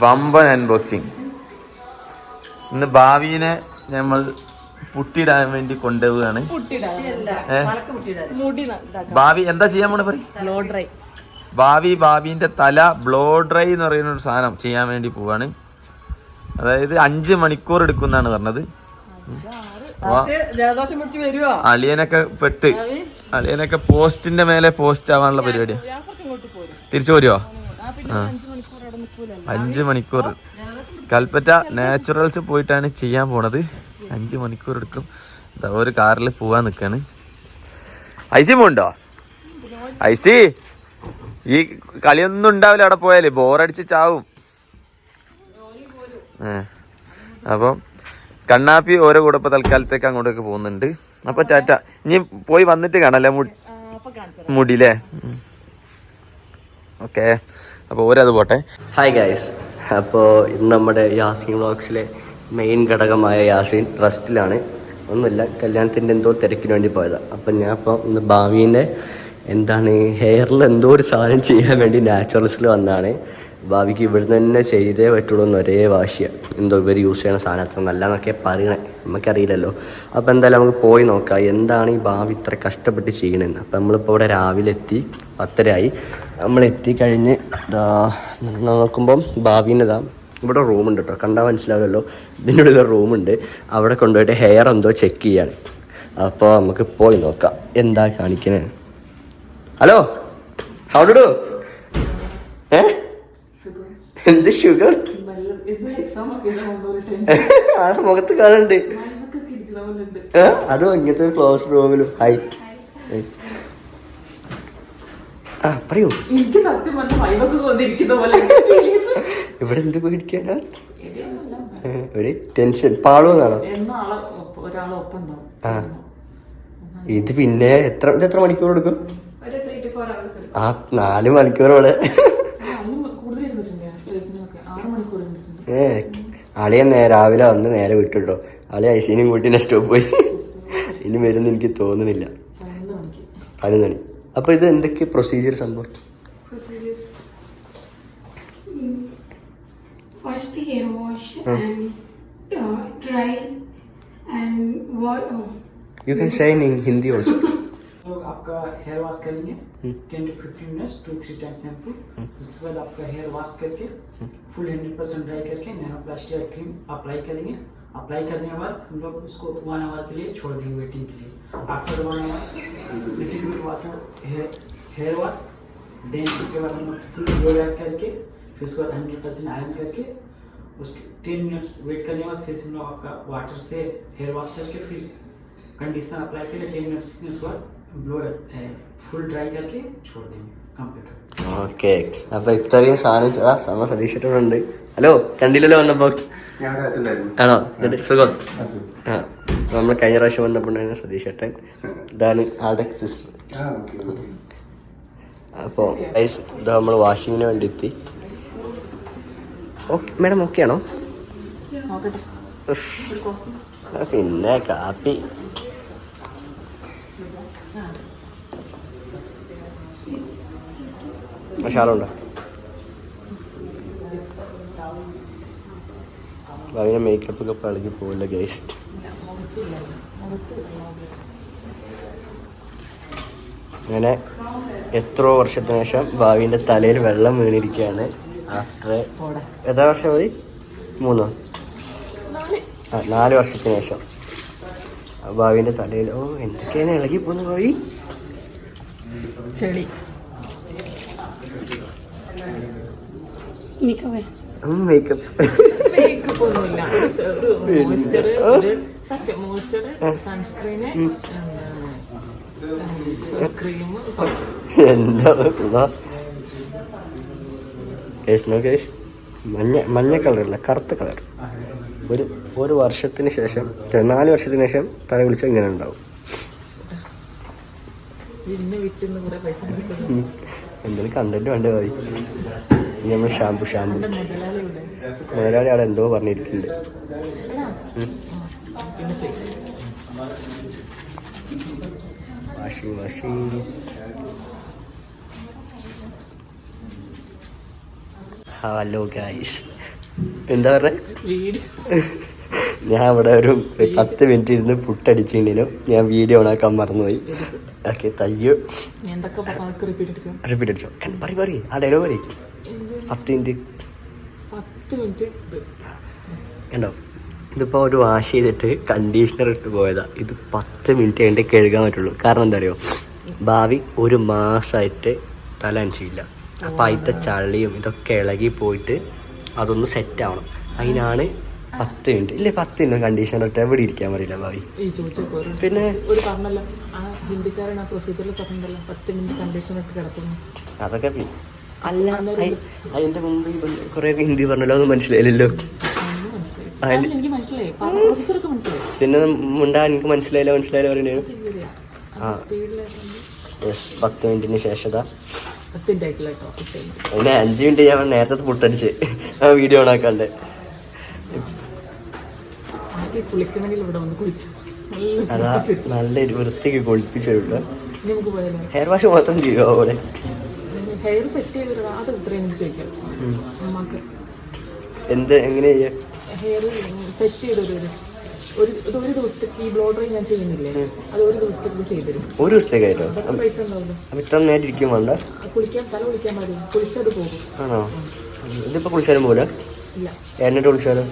വമ്പൻ അൺബോക്സിങ് ഇന്ന് ഭാവിനെ നമ്മൾ പുട്ടിടാൻ വേണ്ടി കൊണ്ടുപോവുകയാണ്. ഭാവി എന്താ ചെയ്യാൻ പോണ പറയും. ഭാവി ഭാവിന്റെ തല ബ്ലോ ഡ്രൈ എന്ന് പറയുന്ന ഒരു സാധനം ചെയ്യാൻ വേണ്ടി പോവാണ്. അതായത് അഞ്ച് മണിക്കൂർ എടുക്കുന്നാണ് പറഞ്ഞത്. അളിയനൊക്കെ പെട്ട്. അളിയനൊക്കെ പോസ്റ്റിന്റെ മേലെ പോസ്റ്റ് ആവാനുള്ള പരിപാടിയാ. ജാഫർക്ക് ഇങ്ങോട്ട് പോരും. തിരിച്ചു പോരുവോ? അഞ്ചു മണിക്കൂർ കൽപ്പറ്റ നാച്ചുറൽസ് പോയിട്ടാണ് ചെയ്യാൻ പോണത്. അഞ്ച് മണിക്കൂർ എടുക്കും. ഒരു കാറിൽ പോവാൻ നിൽക്കാണ് ഐസി പോണ്ടോ ഐസി ഈ കളിയൊന്നും ഉണ്ടാവില്ല അവിടെ പോയാലേ. ബോറടിച്ച് ചാവും. അപ്പം കണ്ണാപ്പി ഓരോ കൂടെ ഇപ്പൊ തൽക്കാലത്തേക്ക് അങ്ങോട്ടേക്ക് പോകുന്നുണ്ട്. അപ്പൊ ടാറ്റ ഇനി പോയി വന്നിട്ട് കാണല്ലേ മുടി മുടിയിലേ? മുടിയില്ലേ ഓക്കെ. അപ്പോൾ ഒരത് പോട്ടെ. ഹായ് ഗൈസ് അപ്പോൾ ഇന്ന് നമ്മുടെ യാസീൻ വ്ളോഗ്സിലെ മെയിൻ ഘടകമായ യാസീൻ ട്രസ്റ്റിലാണ് ഒന്നുമില്ല കല്യാണത്തിന്റെ എന്തോ തിരക്കിന് വേണ്ടി പോയതാണ് അപ്പം ഞാൻ ഇപ്പോൾ ഇന്ന് ഭാവീന്റെ എന്താണ് ഹെയറിൽ എന്തോ ഒരു സാധനം ചെയ്യാൻ വേണ്ടി നാച്ചുറൽസിൽ വന്നതാണ് ഭാവിക്ക് ഇവിടുന്ന് തന്നെ ചെയ്തേ പറ്റുള്ളൂ എന്ന് ഒരേ വാശിയാണ് എന്തോ ഇവർ യൂസ് ചെയ്യണ സാധനം അത്ര നല്ലതെന്നൊക്കെ പറയണേ. നമുക്കറിയില്ലല്ലോ. അപ്പോൾ എന്തായാലും നമുക്ക് പോയി നോക്കാം എന്താണ് ഈ ഭാവി ഇത്ര കഷ്ടപ്പെട്ട് ചെയ്യണമെന്ന് അപ്പം നമ്മളിപ്പോൾ ഇവിടെ രാവിലെ എത്തി പത്തരയായി. നമ്മൾ എത്തിക്കഴിഞ്ഞ് ഇതാ നോക്കുമ്പം ഭാവീനതാ. ഇവിടെ റൂമുണ്ട് കേട്ടോ കണ്ടാൽ മനസ്സിലാവുമല്ലോ. ഇതിന്റെ ഉള്ളിൽ റൂമുണ്ട്. അവിടെ കൊണ്ടുപോയിട്ട് ഹെയർ എന്തോ ചെക്ക് ചെയ്യാണ്. അപ്പോൾ നമുക്ക് പോയി നോക്കാം. എന്താ കാണിക്കണേ. ഹലോ? ഹൗ ഡു ഏ? എന്ത് ഷുഗർ ആ മുഖത്ത് കാണുന്നുണ്ട്? അതും ഇങ്ങനത്തെ ക്ലോസ് റൂമിലും ഹൈ ആ പറയൂ. എനിക്ക് സത്യം പറഞ്ഞ വൈബൊക്കെ തോന്നിയിരിക്കുന്ന പോലെ ഇവിടെ എന്ത് പേടിക്കാനാ? ഒരു ടെൻഷൻ പാടുവെന്നാണോ ഇത് പിന്നെ എത്ര എത്ര മണിക്കൂർ എടുക്കും? ആ നാല് മണിക്കൂറോടെ ഏ അളിയൻ നേ രാവിലെ വന്ന് നേരെ വിട്ടുട്ടോ. അളി ഐസീനും കൂട്ടി നെക്സ്റ്റ് പോയി. ഇനി വരുമെന്ന് എനിക്ക് തോന്നുന്നില്ല. പതിനൊന്ന് മണി. അപ്പൊ ഇത് എന്തൊക്കെ പ്രൊസീജിയർ സംഭവം First hair wash and uh, dry and what? Oh, you can shine in Hindi also लोग आपका हेयर वॉश करेंगे ten to fifteen minutes two three time shampoo उसके बाद आपका हेयर वॉश करके फुल हंड्रेड परसेंट ड्राई करके nano plastic cream apply करेंगे apply करने के बाद हम लोग उसको वन आवर के लिए छोड़ देंगे वेटिंग के लिए। After one hour little water hair wash then उसके बाद हम फुल ग्लो बैक करके, फिर उसके बाद हंड्रेड परसेंट आयरन करके, उसके टेन मिनट्स वेट करने के बाद फिर हम लोग आपका वाटर से हेयर वॉश करके फिर कंडीशनर अप्लाई करके टेन मिनट्स में उसके बाद ब्लो फुल ड्राई करके छोड़ देंगे। ഓക്കെ. അപ്പൊ ഇത്രയും സാധനം ആ സമ സതീഷിട്ടുണ്ട് ഹലോ കണ്ടില്ലല്ലോ വന്നപ്പോ? ആണോ? സുഖം? ആ നമ്മൾ കഴിഞ്ഞ പ്രാവശ്യം വന്നപ്പോണ്ടായിരുന്നു സതീഷ് ഏട്ടൻ ഇതാണ് ആളുടെ സിസ്റ്റർ അപ്പോൾ ഇത് നമ്മൾ വാഷിങ്ങിന് വേണ്ടി എത്തി ഓക്കെ മാഡം ഓക്കെ ആണോ. പിന്നെ കാപ്പി. മഷാലുണ്ടോ അവനെ മേക്കപ്പ് ഒക്കെ പളകി പോവില്ല ഗൈസ് അങ്ങനെ എത്രയോ വർഷത്തിന് ശേഷം ഭാവിന്റെ തലയിൽ വെള്ളം വീണിരിക്കുകയാണ് ആഫ്റ്റർ എത്ര വർഷം മതി മൂന്നോ? ആ നാല് വർഷത്തിന് ശേഷം. ആ ഭാവിന്റെ തലയിൽ ഓ എന്തൊക്കെയാണ് ഇളകി പോന്ന് ഭാവി? ചെളി. മേക്കപ്പ് മേക്കപ്പ് ഒന്നുമില്ല. മോയ്സ്ചർ സത്യം മോയ്സ്ചർ സൺസ്ക്രീന് ക്രീം എന്താ കേസ് മഞ്ഞ മഞ്ഞ കളറല്ല കറുത്ത കളർ ഒരു ഒരു വർഷത്തിന് ശേഷം നാല് വർഷത്തിന് ശേഷം തല വിളിച്ച ഇങ്ങനെ ഉണ്ടാവും. എന്തെങ്കിലും കണ്ടന്റ് വേണ്ടേ ഭാവി ഇനി നമ്മൾ ഷാമ്പു ഷാമ്പു മുതലാളി അവിടെ എന്തോ പറഞ്ഞിട്ടുണ്ട്. Washing washing hello guys. എന്താ പറഞ്ഞ? ഞാൻ ഇവിടെ ഒരു പത്ത് മിനിറ്റ് ഇരുന്ന് പുട്ടടിച്ചിട്ടുണ്ടെങ്കിലും ഞാൻ വീഡിയോ ഓണാക്കാൻ മറന്നുപോയി. ഓക്കെ തയ്യോ റിപ്പീറ്റ് അടിച്ചു പറയും പറയും. ആ ഡയലോഗ് പറ എന്ത് പത്ത് മിനിറ്റ് കണ്ടോ? ഇതിപ്പോൾ ഒരു വാഷ് ചെയ്തിട്ട് കണ്ടീഷണർ ഇട്ട് പോയതാ. ഇത് പത്ത് മിനിറ്റ് കഴിഞ്ഞിട്ട് കഴുകാൻ പറ്റുള്ളൂ. കാരണം എന്താ അറിയോ ഭാവി ഒരു മാസമായിട്ട് തല അനച്ചില്ല അപ്പം അതിന്റെ ചളിയും ഇതൊക്കെ ഇളകി പോയിട്ട് അതൊന്ന് സെറ്റ് ആവണം. അതിനാണ് പത്ത് മിനിറ്റ്. ഇല്ലേ പത്ത് മിനിറ്റ് കണ്ടീഷണർ ഇട്ട് എവിടെ ഇരിക്കാൻ പറയില്ല ഭാവി? പിന്നെ ഒരു പറഞ്ഞല്ലോ ആ ഹിന്ദിക്കാരൻ ആ പ്രൊസീജിയറിൽ പറഞ്ഞിട്ടുണ്ടല്ലോ പത്ത് മിനിറ്റ് കണ്ടീഷൻ ഇട്ട് കിടത്തുന്നു അതൊക്കെ അല്ല അതിന്റെ മുമ്പ് കുറേ ഹിന്ദി പറഞ്ഞല്ലോ ഒന്നും മനസ്സിലായില്ലല്ലോ. പിന്നെ മുണ്ടാ എനിക്ക് മനസ്സിലായില്ല മനസ്സിലായില്ല പറയണേ ആ. യെസ് പത്ത് മിനിറ്റിന് ശേഷത പിന്നെ അഞ്ച് മിനിറ്റ് ഞാൻ നേരത്തെ പൊട്ടടിച്ച് ആ വീഡിയോ വന്ന് നല്ല അതാ നല്ല വൃത്തിക്ക് കൊളിപ്പിച്ചു ഇനി നമുക്ക് പോയാലോ? ഹെയർ വാഷ് മാത്രം ചെയ്യുമോ അവിടെ? ഹെയർ സെറ്റ് ചെയ്തിരുന്ന അത് ഇത്രയും എനിക്ക് ചോദിക്കാം അമ്മയ്ക്ക് എന്ത് എങ്ങനെ ഹെയർ സെറ്റ് ചെയ്തൊരു ഒരു ഇത് ഒരു ദിവസത്തേക്ക് ഈ ബ്ലോഡറി ഞാൻ ചെയ്യുന്നില്ലേ? അത് ഒരു ദിവസത്തേക്ക് ചെയ്തിരും ഒരു ദിവസത്തേക്ക് ആയിട്ടോ? പൈസ ഉണ്ടാവില്ല? ഇത്ര നേരം ഇരിക്കും വേണ്ട കുളിക്കാൻ തല കുളിക്കാൻ പാടില്ല കുളിച്ചത് പോകും. ആണോ? ഇതിപ്പോ കുളിച്ചാലും പോലെ ഇല്ല. എന്നിട്ട് കുളിച്ചാലും?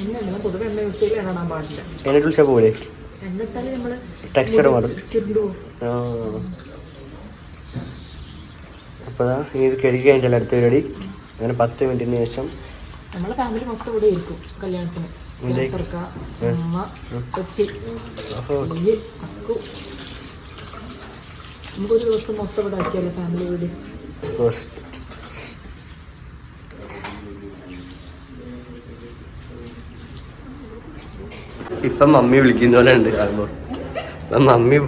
എണ്ണ പൊതുവെ എണ്ണ യൂസ് ചെയ്യൽ എണ്ണാൻ പാടില്ല. എന്നിട്ട് കുളിച്ചാൽ പോലെ എണ്ണ ഇട്ടാൽ നമ്മൾ ടെക്സ്ചർ മാറും. അപ്പോഴാ ഇനി ഇത് കഴുകി കഴിഞ്ഞാൽ അടുത്ത പരിപാടി അങ്ങനെ പത്ത് മിനിറ്റിന് ശേഷം നമ്മളെ ഫാമിലി മൊത്തം ഇവിടെ ഇരിക്കും കല്യാണത്തിന്. കൊച്ചി നമുക്കൊരു ദിവസം മൊത്തം ഇവിടെ ആക്കിയാലോ ഫാമിലി വീട്? ഇപ്പം മമ്മി വിളിക്കുന്ന പോലെ ഉണ്ട്. കാണുമ്പോൾ മമ്മി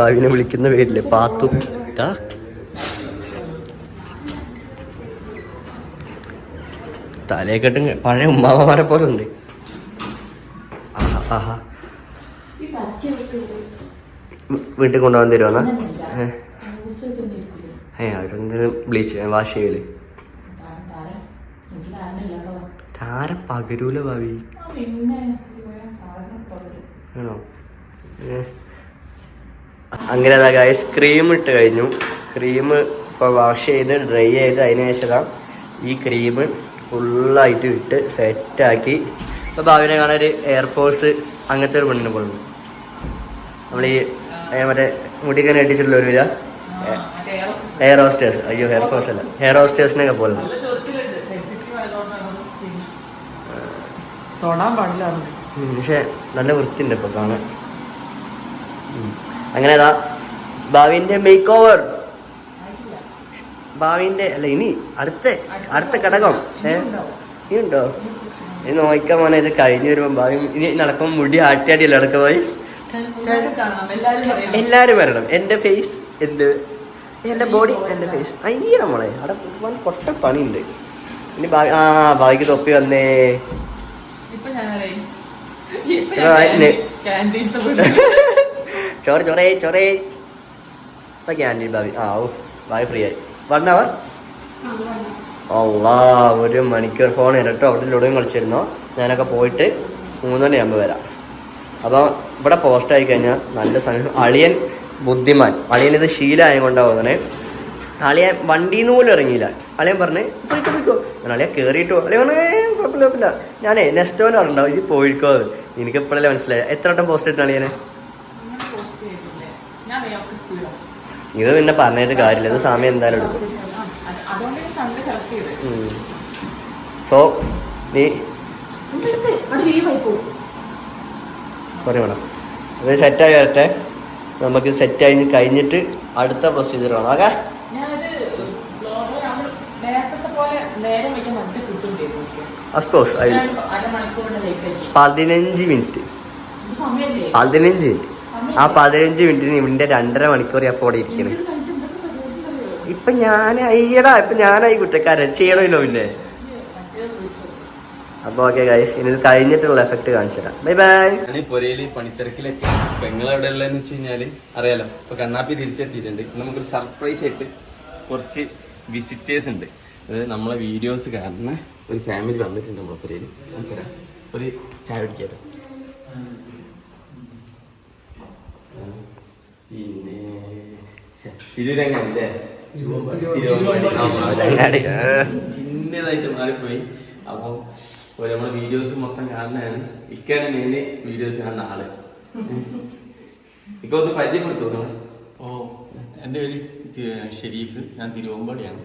ഭാവിനെ വിളിക്കുന്ന പേരില്ലേ പാത്തു. തലയെക്കെട്ടും പഴയ ഉമ്മാമാരെ പോലെ ഉണ്ട്. ആഹാ ആഹാ. വീ- വീട്ടിൽ കൊണ്ടുപോകാൻ തരുവാന്നാ ഏ? അവരെന്തെങ്കിലും ബ്ലീച്ച് വാഷ് ചെയ്യൽ. താരം പകരൂല ഭാവി. ആണോ. അങ്ങനെ അതാ ഗൈസ് ക്രീം ഇട്ട് കഴിഞ്ഞു. ക്രീം ഇപ്പോൾ വാഷ് ചെയ്ത് ഡ്രൈ ചെയ്ത് അതിന് ശേഷം ഈ ക്രീം ഫുള്ളായിട്ട് ഇട്ട് സെറ്റാക്കി. ഇപ്പോൾ ഭാവിനെ കാണാൻ ഒരു എയർഫോഴ്സ് അങ്ങനത്തെ ഒരു പെണ്ണിനെ പോലെ. നമ്മൾ ഈ മറ്റേ മുടിക്കാൻ അടിച്ചിട്ടുള്ള ഒരു വില എയർ ഹോസ്റ്റേഴ്സ് അയ്യോ എയർ ഫോഴ്സ് അല്ല. എയർ ഹോസ്റ്റേഴ്സിനൊക്കെ പോലെ. പക്ഷെ നല്ല വൃത്തിയുണ്ട് ഇപ്പൊ കാണാൻ. അങ്ങനെ അതാ ഭാവിന്റെ മേക്ക് ഓവർ ഭാവിന്റെ അല്ല ഇനി അടുത്ത അടുത്ത ഘടകം. ഏഹ് ഇനി ഉണ്ടോ ഇനി നോക്കാൻ പോണ ഇത് കഴിഞ്ഞു വരുമ്പോ ഭാവി ഇനി നടക്കുമ്പോ മുടി ആട്ടിയാടിയല്ലേ നടക്ക പോയി? എല്ലാരും വരണം. എന്റെ ഫേസ് എന്റെ എന്റെ ബോഡി എന്റെ ഫേസ് അയ്യ മോളെ അവിടെ വൻ കൊട്ട പണിയുണ്ട്. ഇനി ഭാവി ആ ഭാവിക്ക് തൊപ്പി വന്നേ. ചോറ് ചോറേ ചോറേ. ഇപ്പൊ ക്യാന്റീൻ ഭാവി. ആ ഓ ഭാവി ഫ്രീ ആയി. വൺ അവർ അള്ളാ ഒരു മണിക്കൂർ ഫോൺ ഇരട്ടോ. അവിടെ ലുടയും കളിച്ചിരുന്നോ? ഞാനൊക്കെ പോയിട്ട് മൂന്നുമണിയാകുമ്പോൾ വരാം. അപ്പോൾ ഇവിടെ പോസ്റ്റ് ആയി കഴിഞ്ഞാൽ നല്ല സമയം അളിയൻ ബുദ്ധിമാൻ. അളിയൻ ഇത് ശീലമായ കൊണ്ടാവുന്നേ അളിയൻ വണ്ടിയിൽ നിന്ന് പോലും ഇറങ്ങിയില്ല. അളിയൻ പറഞ്ഞേ പോയിക്കോ പോയിക്കോ ഞാൻ അളിയ കയറിയിട്ട് അളിയൻ പറഞ്ഞേ കുഴപ്പമില്ല കുഴപ്പമില്ല. ഞാനേ നെക്സ്റ്റ് ഓൻ ഉണ്ടാവും ഇത് പോയിക്കോ അത് എനിക്ക് ഇപ്പോഴല്ലേ മനസ്സിലായി. എത്ര വട്ടം പോസ്റ്റ് ഇട്ടാണ് അളിയനെ? ഇത് പിന്നെ പറഞ്ഞിട്ട് കാര്യമില്ല. ഇത് സമയം എന്തായാലും എടുക്കും. സോ നീ സോറി മേഡം അത് സെറ്റായി വരട്ടെ. നമുക്ക് സെറ്റായി കഴിഞ്ഞിട്ട് അടുത്ത പ്രൊസീജിയർ വേണം ഓക്കെ? അഫ്കോഴ്സ് പതിനഞ്ച് മിനിറ്റ് പതിനഞ്ച് മിനിറ്റ് ആ പതിനഞ്ച് മിനിറ്റിന് ഇവന്റെ രണ്ടര മണിക്കൂർ അപ്പോൾ അവിടെ പരിപാടി ഇപ്പൊ ഞാൻ അയ്യടാ ഇപ്പൊ ഞാനായി കുറ്റക്കാരൻ. ചെയ്യണമല്ലോ പിന്നെ. അപ്പൊ ഓക്കെ ഗൈസ് ഇനി കഴിഞ്ഞിട്ടുള്ള എഫക്ട് കാണിച്ചു തരാം. ബൈ ബൈ ഞാൻ പൊരയിൽ പണിത്തിരക്കിലൊക്കെ പെങ്ങൾ എവിടെ ഉള്ളതെന്ന് വെച്ച് കഴിഞ്ഞാൽ അറിയാലോ ഇപ്പൊ കണ്ണാപ്പി തിരിച്ചെത്തിയിട്ടുണ്ട്. നമുക്കൊരു സർപ്രൈസ് ആയിട്ട് കുറച്ച് വിസിറ്റേഴ്സ് ഉണ്ട്. അതായത് നമ്മളെ വീഡിയോസ് കാരണം ഒരു ഫാമിലി വന്നിട്ടുണ്ട് നമ്മളെ പുരയിൽ. ഒരു ചായ കുടിക്കാലോ. പിന്നെ തിരുവരങ്ങാനല്ലേ അങ്ങാടി. ചിന്നതായിട്ട് മാറിപ്പോയി. അപ്പോൾ നമ്മളെ വീഡിയോസ് മൊത്തം കാണുന്നതാണ്. ഇക്കാണ് മെയിൻ വീഡിയോസ് കാണുന്ന ആൾ. ഇപ്പൊ ഒന്ന് പരിചയപ്പെടുത്തു നമ്മളെ. ഓ എന്റെ പേര് ഷെരീഫ്. ഞാൻ തിരുവമ്പാടിയാണ്.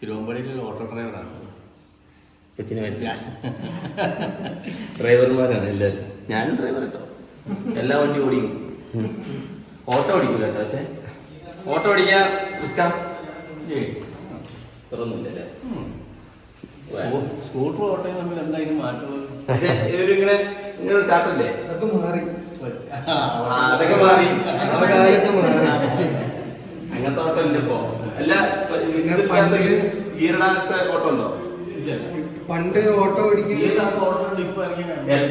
തിരുവമ്പാടിയിലെ ഓട്ടോ ഡ്രൈവറാണ്. കൊച്ചിനെ പറ്റില്ല ഡ്രൈവർമാരാണ് എല്ലാവരും. ഞാനും ഡ്രൈവർ കേട്ടോ. എല്ലാ വണ്ടി ഓടിക്കും. ഓട്ടോ ഓടിക്കൂല കേട്ടോ പക്ഷെ. ഓട്ടോ ഓടിക്കാൻ ഉസ്കാ? തുറന്നില്ലല്ലേ സ്കൂ- സ്കൂട്ടറും ഓട്ടോയും തമ്മിൽ എന്തായാലും മാറ്റം? ഇവരിങ്ങനെ ഇങ്ങനെ ഒരു ചാട്ടല്ലേ അതൊക്കെ മാറി. അതൊക്കെ മാറി. അതൊക്കെ മാറി. അങ്ങനത്തെ ഓട്ടോ ഇല്ല ഇപ്പോ അല്ല ഗീറിടാത്ത ഓട്ടോ ഉണ്ടോ? പണ്ട് ഓട്ടോ ഓടിക്കുന്ന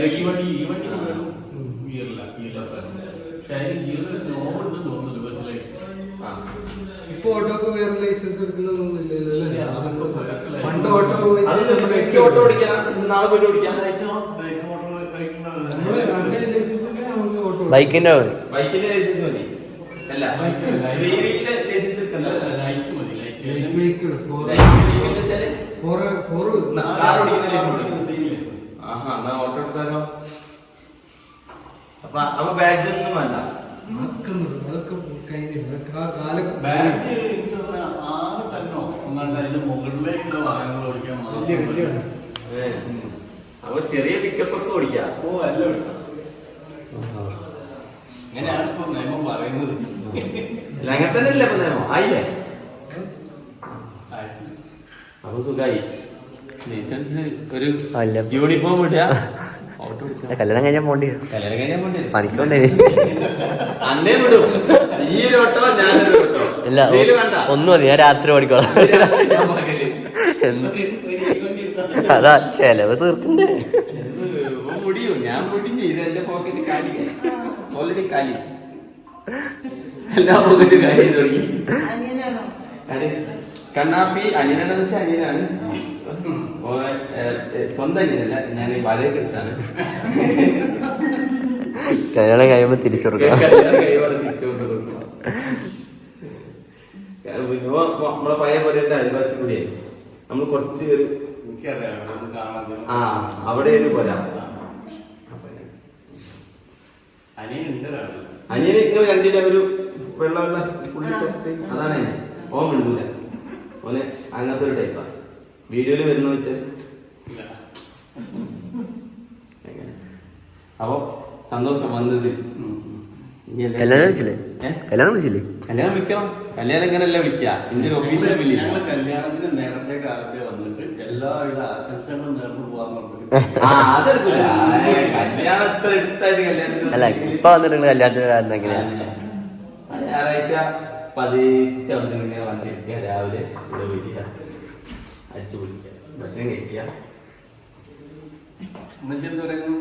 ഈ വണ്ടി ഈ വണ്ടി വേണം ഗിയറില്ല ഗിയർലെസ് ആണ് പക്ഷെ അതിന് ഗിയർ നോവുണ്ട് തോന്നുന്നു ബസ്സിലേക്ക് ആ ഇപ്പൊ ഓട്ടോക്ക് വേറെ ലൈസൻസ് എടുക്കുന്നൊന്നും ഇല്ലല്ലോ അല്ലേ അതൊക്കെ സർക്കിളായി. പണ്ട് ഓട്ടോ പോയി എനിക്ക് ഓട്ടോ ഓടിക്കാം നാളെ പോയി ഓടിക്കാം. ബൈക്കിന്റെ മതി. ബൈക്കിന്റെ ലൈസൻസ് മതി. അല്ല വീലിന്റെ ലൈസൻസ് ലൈറ്റ് മതി ലൈറ്റ് ഫോർ ഫോർ കാർ ഓടിക്കുന്ന ലൈസൻസ് ആഹാ എന്നാ ഓട്ടോ എടുത്താലോ അപ്പൊ ബാഡ്ജ് ഒന്നും വേണ്ട. ആക്കുന്നത് അതൊക്കെ കഴിഞ്ഞു അതൊക്കെ ആ കാലം ബാറ്റ് എനിക്ക് തോന്നുന്നു ആറ് ടണ്ണോ ഒന്നാണ്ട് അതിന്റെ മുകളിലേക്കുള്ള വാഹനങ്ങൾ ഓടിക്കാൻ വലിയ വലിയ മാത്രം അപ്പൊ ചെറിയ പിക്കപ്പ് ഒക്കെ ഓടിക്കാം. ഓ അല്ല എടുക്കാം ഇങ്ങനെയാണ് ഇപ്പൊ നിയമം പറയുന്നത്. അല്ല അങ്ങനെ തന്നെ അല്ലേ ഇപ്പൊ നിയമം? ആയില്ലേ? അപ്പൊ സുഖായി. ലൈസൻസ് ഒരു അല്ല. യൂണിഫോം ഇടുക. കല്യാണം കഴിഞ്ഞാൽ പോണ്ടി. പണിക്കൊണ്ടേ. ഇല്ല ഒന്നും മതി ഞാൻ രാത്രി ഓടിക്കോളാം അതാ ചെലവ് തീർക്കണ്ടേ? ഇവൻ ഞാൻ മുടിഞ്ഞു ഇത് എന്റെ പോക്കറ്റ് കാലി. ഓൾറെഡി കാലി. എല്ലാ പോക്കറ്റ് കാലി തുടങ്ങി? കണ്ണാപ്പി അനിയനാണെന്ന് വെച്ചാൽ അനിയനാണ്. സ്വന്തം അനിയനല്ല ഞാൻ എടുത്താണ്. കല്യാണം കഴിയുമ്പോ തിരിച്ചു കൊടുക്കണം. പിന്നെ നമ്മളെ പഴയ പോലെ അയൽവാസി കൂടിയായി നമ്മൾ കുറച്ച് കാണാതെ ആ അവിടെ ഒരു പോരാ അനിയൻ നിങ്ങൾ കണ്ടില്ല ഒരു വെള്ള വെള്ള പുള്ളി ഷർട്ട് അതാണ് ഓൻ മിണ്ടൂല. ഓന് അങ്ങനത്തെ ഒരു ടൈപ്പാ വീഡിയോയിൽ വരുന്ന വെച്ച്? അപ്പൊ സന്തോഷം വന്നത്? കല്യാണം വിളിച്ചില്ലേ കല്യാണം വിളിച്ചില്ലേ കല്യാണം വിളിക്കണം കല്യാണം ഇങ്ങനല്ല വിളിക്കുക? ഇതിന്റെ ഒഫീഷ്യൽ വിളി കല്യാണത്തിന് നേരത്തെ കാലത്തെ വന്നിട്ട് എല്ലാവിധ ആശംസകളും നേർന്നു കല്യാണത്തിന് അല്ല ഇപ്പൊ വന്നിട്ടുണ്ട് കല്യാണത്തിന് കാരണം എങ്ങനെയാ? ഞായറാഴ്ച പതിക്ക് അവിടെ ഇങ്ങനെ വന്നിരിക്കുക രാവിലെ ഇവിടെ വരിക അടിച്ചു പൊളിക്കുക ഭക്ഷണം കഴിക്കുക. ഉമ്മച്ചി എന്ത് പറയുന്നു?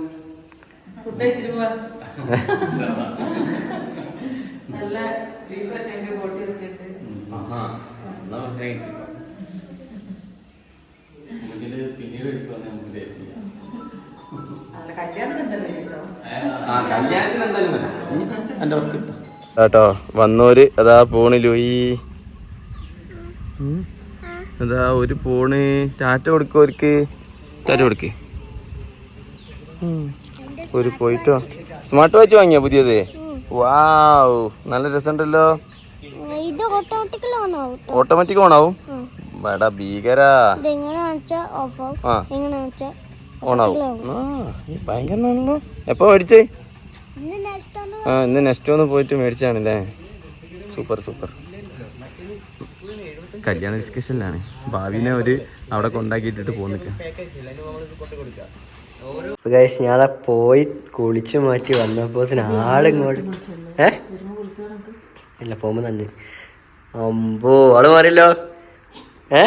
നല്ല പിന്നീട് എടുക്കുമെന്ന് കേട്ടോ വന്നോര് അതാ പോണിലു ഈ അതാ ഒരു പോണ്. ടാറ്റ കൊടുക്കോർക്ക് ടാറ്റ കൊടുക്ക്. ഒരു പോയിട്ടോ. സ്മാർട്ട് വാച്ച് വാങ്ങിയോ പുതിയത്? വാവ്. നല്ല രസമുണ്ടല്ലോ. ഇത് ഓട്ടോമാറ്റിക്കൽ ഓൺ ആവും. ഓട്ടോമാറ്റിക്. വേടാ ഭീകരാ. ഓണാവും ഭയങ്കരനാണല്ലോ എപ്പോ മേടിച്ചേ? ആ ഇന്ന് നെക്സ്റ്റ് ഒന്ന് പോയിട്ട് മേടിച്ചാണല്ലേ സൂപ്പർ സൂപ്പർ. കല്യാണ ഡിസ്കഷനിലാണ് ഭാവിനെ ഒരു അവിടെ കൊണ്ടാക്കിയിട്ടിട്ട് പോന്നിക്ക ഗൈസ് ഞാൻ പോയി കുളിച്ചു മാറ്റി വന്നപ്പോ ആളിങ്ങോട്ട് ഏ? ഇല്ല പോകുമ്പോ തന്നെ. അമ്പോ ആൾ മാറിയല്ലോ. ഏ?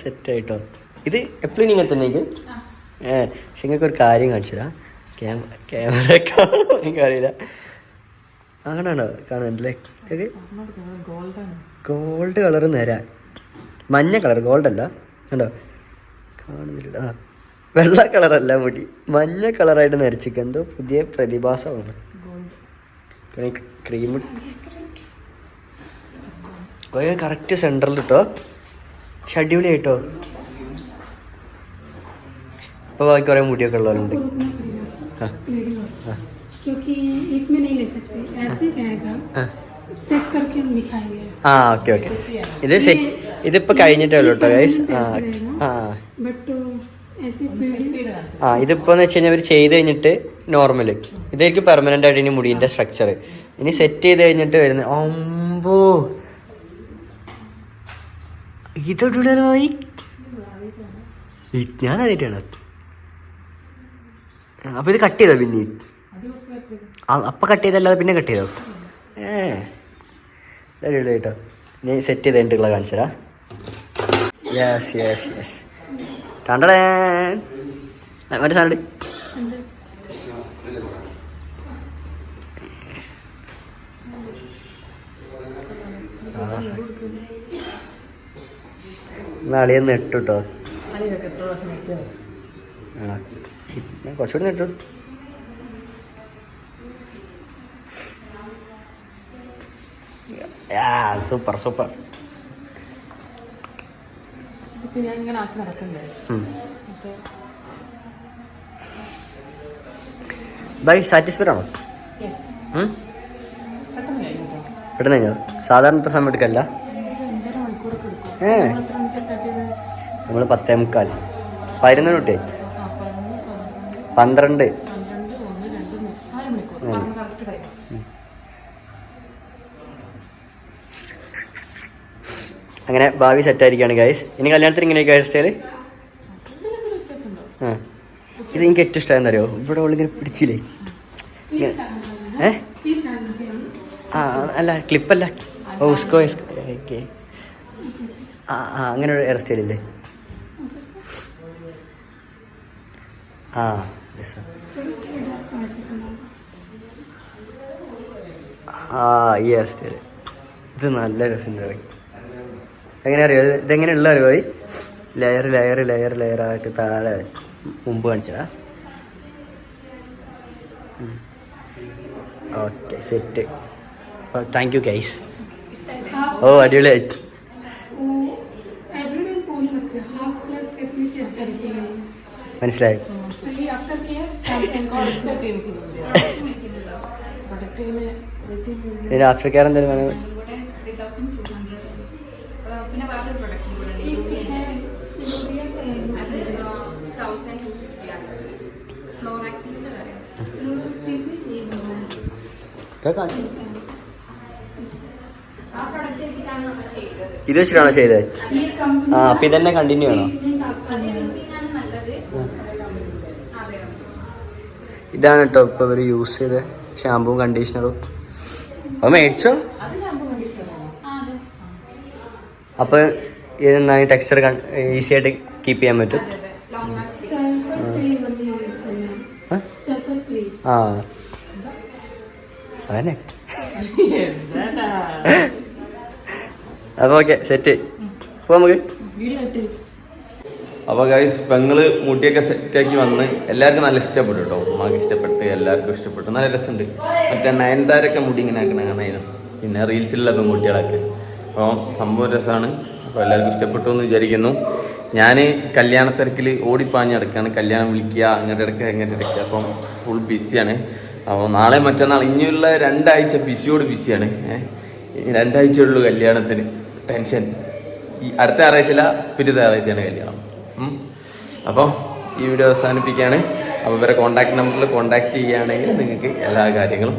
സെറ്റ് ആയിട്ടോ. ഇത് എപ്പോഴും നിങ്ങൾ തന്നെ ഏ പക്ഷെ നിങ്ങൾക്ക് ഒരു കാര്യം കാണിച്ചതാ ക്യാമറ ക്യാമറ കാണുമോ എനിക്ക് അറിയില്ല ആണാണ് കാണുന്നുണ്ടല്ലേ ഗോൾഡ് കളർ നേര. മഞ്ഞ കളർ ഗോൾഡ് അല്ല കണ്ടോ? കാണുന്നില്ല. ആ വെള്ള കളറല്ല മുടി. മഞ്ഞ കളറായിട്ട് നരച്ചിക്ക എന്തോ പുതിയ പ്രതിഭാസമാണ്. ക്രീം കറക്റ്റ് സെന്ററിൽ കിട്ടോ ഷെഡ്യൂൾ അടിപൊളി ഇപ്പൊ ബാക്കി കുറെ മുടിയൊക്കെ ഉള്ളവരുണ്ട്. ആ. ആ. क्योंकि इसमें नहीं ले सकते ऐसे रहेगा हाँ। सेट करके हम दिखाएंगे ആ ഓക്കെ ഓക്കെ ഇത് ശരി ഇതിപ്പോ കഴിഞ്ഞിട്ടേ ഉള്ളൂ കേട്ടോ ഗൈസ് ആ ആ बट ऐसे फील्ड ആ ഇതിപ്പോ എന്ന് വെച്ച് കഴിഞ്ഞാൽ അവർ ചെയ്ത് കഴിഞ്ഞിട്ട് നോർമൽ ഇതായിരിക്കും പെർമനന്റ് ആയിട്ട് ഇനി മുടീന്റെ സ്ട്രക്ചർ ഇനി സെറ്റ് ചെയ്ത് കഴിഞ്ഞിട്ട് വരുന്ന ഒമ്പോ ഇതൊടുടനായി ഞാൻ അറിയിട്ടാണ് അപ്പൊ ഇത് കട്ട് ചെയ്തോ പിന്നെ ആ, അപ്പൊ കട്ട് ചെയ്തല്ലാതെ പിന്നെ കട്ട് ചെയ്തോ? ഏ. കേട്ടോ. ഞാൻ സെറ്റ് ചെയ്ത് കഴിഞ്ഞിട്ടുള്ള കാണിച്ചാ യെസ് യെസ് യെസ് കണ്ടടേ മറ്റേ സാധനം നാളെയൊന്ന് നെട്ടു കേട്ടോ കുറച്ചുകൂടി നെട്ടു സൂപ്പർ സൂപ്പർ. സാറ്റിസ്ഫൈഡ് ആണോ? പെട്ടെന്ന് കഴിഞ്ഞു സാധാരണ ഇത്ര സമയം എടുക്കല്ല. നമ്മൾ ഏ. നമ്മൾ പത്തേ മുക്കാൽ. പതിനൊന്ന് പന്ത്രണ്ട് പന്ത്രണ്ട്. അങ്ങനെ ഭാവി സെറ്റായിരിക്കാണ് ഗൈസ് ഇനി കല്യാണത്തിന് ഇങ്ങനെ ഹെയർ സ്റ്റൈൽ ഇത് എനിക്ക് ഏറ്റവും ഇഷ്ടമായെന്ന് അറിയോ? ഇവിടെ ഉള്ളിങ്ങനെ പിടിച്ചില്ലേ? അല്ല ക്ലിപ്പല്ല ഓ ഓക്കെ. ആ ആ അങ്ങനെ ഒരു ഹെയർ സ്റ്റൈലില്ലേ ആ ആ ഈ ഹെയർ സ്റ്റൈൽ ഇത് നല്ല രസമുണ്ട് എങ്ങനെ അറിയോ ഇതെങ്ങനെ ഉള്ള അറിവായി ലെയർ ലെയർ ലെയർ ലെയർ ആയിട്ട് താഴെ മുമ്പ് കാണിച്ചതാ. Okay set thank you guys ഓ അടിപൊളി. ആയിട്ട് മനസ്സിലായി. ഇതിന് ആഫ്രിക്കാർ എന്തായാലും ഇത് വെച്ചിട്ടാണോ ചെയ്തത്? ആ അപ്പൊ ഇതന്നെ കണ്ടിന്യൂ ആണോ ഇതാണ് കേട്ടോ ഇപ്പൊ ഇവർ യൂസ് ചെയ്ത ഷാമ്പുവും കണ്ടീഷണറും അപ്പൊ മേടിച്ചോ? അപ്പൊ നന്നായി ടെക്സ്ചർ ഈസി ആയിട്ട് കീപ്പ് ചെയ്യാൻ പറ്റും? ആ. അതന്നെ അപ്പൊ ഓക്കെ സെറ്റ് അപ്പൊ നമുക്ക് അപ്പോൾ ഗൈസ് പെങ്ങൾ മുടിയൊക്കെ സെറ്റാക്കി വന്ന് എല്ലാവർക്കും നല്ല ഇഷ്ടപ്പെട്ടു കേട്ടോ ഉമ്മാക്ക് ഇഷ്ടപ്പെട്ട് എല്ലാവർക്കും ഇഷ്ടപ്പെട്ടു. നല്ല രസമുണ്ട്. മറ്റേ നയൻതാരൊക്കെ മുടി ഇങ്ങനെ ആക്കണം കാണാനും പിന്നെ റീൽസിലുള്ള പെൺകുട്ടികളൊക്കെ അപ്പോൾ സംഭവം രസമാണ് അപ്പോൾ എല്ലാവർക്കും ഇഷ്ടപ്പെട്ടു എന്ന് വിചാരിക്കുന്നു. ഞാൻ കല്യാണത്തിരക്കിൽ ഓടിപ്പാഞ്ഞ് നടക്കുകയാണ് കല്യാണം വിളിക്കുക അങ്ങോട്ട് ഇടയ്ക്ക് ഇങ്ങോട്ട് ഇടയ്ക്കുക അപ്പം ഫുൾ ബിസിയാണ് അപ്പോൾ നാളെ മറ്റന്നാൾ ഇനിയുള്ള രണ്ടാഴ്ച ബിസിയോട് ബിസിയാണ്. രണ്ടാഴ്ച ഉള്ളൂ കല്യാണത്തിന്. ടെൻഷൻ ഈ അടുത്ത ആറാഴ്ചയില്ല പിറ്റത്തെ ആറാഴ്ചയാണ് കല്യാണം. അപ്പോൾ ഈ വീഡിയോ അവസാനിപ്പിക്കുകയാണ്. അപ്പോൾ ഇവരെ കോൺടാക്ട് നമ്പറിൽ കോൺടാക്ട് ചെയ്യുകയാണെങ്കിൽ നിങ്ങൾക്ക് എല്ലാ കാര്യങ്ങളും